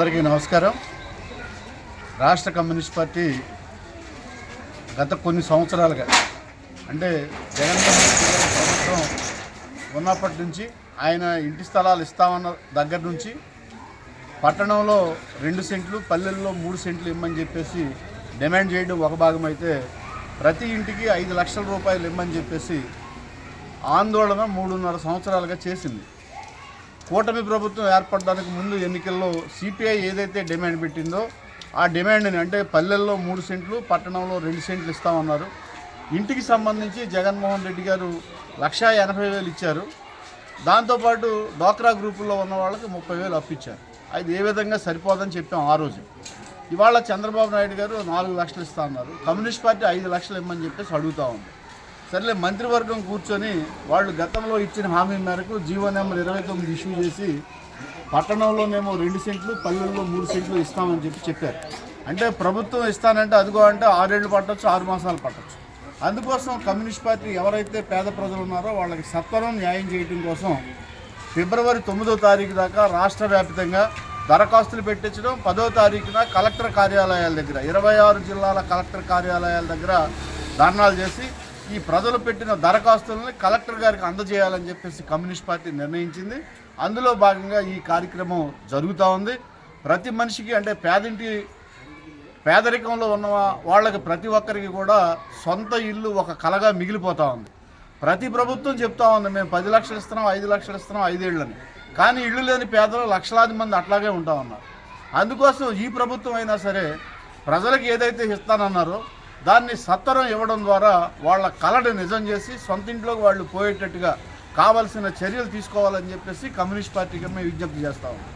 అందరికీ నమస్కారం. రాష్ట్ర కమ్యూనిస్ట్ పార్టీ గత కొన్ని సంవత్సరాలుగా అంటే జగన్మోహన్ రెడ్డి ప్రభుత్వం ఉన్నప్పటి నుంచి ఆయన ఇంటి స్థలాలు ఇస్తామన్న దగ్గర నుంచి పట్టణంలో రెండు సెంట్లు పల్లెల్లో మూడు సెంట్లు ఇమ్మని చెప్పేసి డిమాండ్ చేయడం ఒక భాగం అయితే ప్రతి ఇంటికి ఐదు లక్షల రూపాయలు ఇమ్మని చెప్పేసి ఆందోళన మూడున్నర సంవత్సరాలుగా చేసింది. కూటమి ప్రభుత్వం ఏర్పడడానికి ముందు ఎన్నికల్లో సిపిఐ ఏదైతే డిమాండ్ పెట్టిందో ఆ డిమాండ్ని అంటే పల్లెల్లో మూడు సెంట్లు పట్టణంలో రెండు సెంట్లు ఇస్తామన్నారు. ఇంటికి సంబంధించి జగన్మోహన్ రెడ్డి గారు లక్షా ఎనభై వేలు ఇచ్చారు. దాంతోపాటు డోక్రా గ్రూపుల్లో ఉన్న వాళ్ళకి ముప్పై వేలు అప్పిచ్చారు అది ఏ విధంగా సరిపోదని చెప్పాం ఆ రోజు. ఇవాళ చంద్రబాబు నాయుడు గారు నాలుగు లక్షలు ఇస్తా అన్నారు. కమ్యూనిస్ట్ పార్టీ ఐదు లక్షలు ఇమ్మని చెప్పేసి అడుగుతా ఉంది. సర్లే మంత్రివర్గం కూర్చొని వాళ్ళు గతంలో ఇచ్చిన హామీ మేరకు జీవో నెంబర్ ఇరవై తొమ్మిది ఇష్యూ చేసి పట్టణంలోనేమో రెండు సెంట్లు పల్లెల్లో మూడు సెంట్లు ఇస్తామని చెప్పి చెప్పారు. అంటే ప్రభుత్వం ఇస్తానంటే అదిగో అంటే ఆరేళ్ళు పట్టచ్చు ఆరు మాసాలు పట్టచ్చు. అందుకోసం కమ్యూనిస్ట్ పార్టీ ఎవరైతే పేద ప్రజలు ఉన్నారో వాళ్ళకి సత్వరం న్యాయం చేయడం కోసం ఫిబ్రవరి తొమ్మిదో తారీఖు దాకా రాష్ట్ర వ్యాప్తంగా దరఖాస్తులు పెట్టించడం పదో తారీఖున కలెక్టర్ కార్యాలయాల దగ్గర ఇరవై ఆరు జిల్లాల కలెక్టర్ కార్యాలయాల దగ్గర ధర్నాలు చేసి ఈ ప్రజలు పెట్టిన దరఖాస్తులను కలెక్టర్ గారికి అందజేయాలని చెప్పేసి కమ్యూనిస్ట్ పార్టీ నిర్ణయించింది. అందులో భాగంగా ఈ కార్యక్రమం జరుగుతూ ఉంది. ప్రతి మనిషికి అంటే పేదింటి పేదరికంలో ఉన్న వాళ్ళకి ప్రతి ఒక్కరికి కూడా సొంత ఇల్లు ఒక కలగా మిగిలిపోతూ ఉంది. ప్రతి ప్రభుత్వం చెప్తా ఉంది మేము పది లక్షలు ఇస్తున్నాం ఐదు లక్షలు ఇస్తున్నాం ఐదేళ్ళని. కానీ ఇళ్ళు లేని పేదలు లక్షలాది మంది అట్లాగే ఉంటా ఉన్నారు. అందుకోసం ఈ ప్రభుత్వం అయినా సరే ప్రజలకు ఏదైతే ఇస్తానన్నారో దాన్ని సత్వరం ఇవ్వడం ద్వారా వాళ్ళ కళని నిజం చేసి సొంత ఇంట్లోకి వాళ్ళు పోయేటట్టుగా కావాల్సిన చర్యలు తీసుకోవాలని చెప్పేసి కమ్యూనిస్ట్ పార్టీకి మేము విజ్ఞప్తి చేస్తా ఉన్నాం.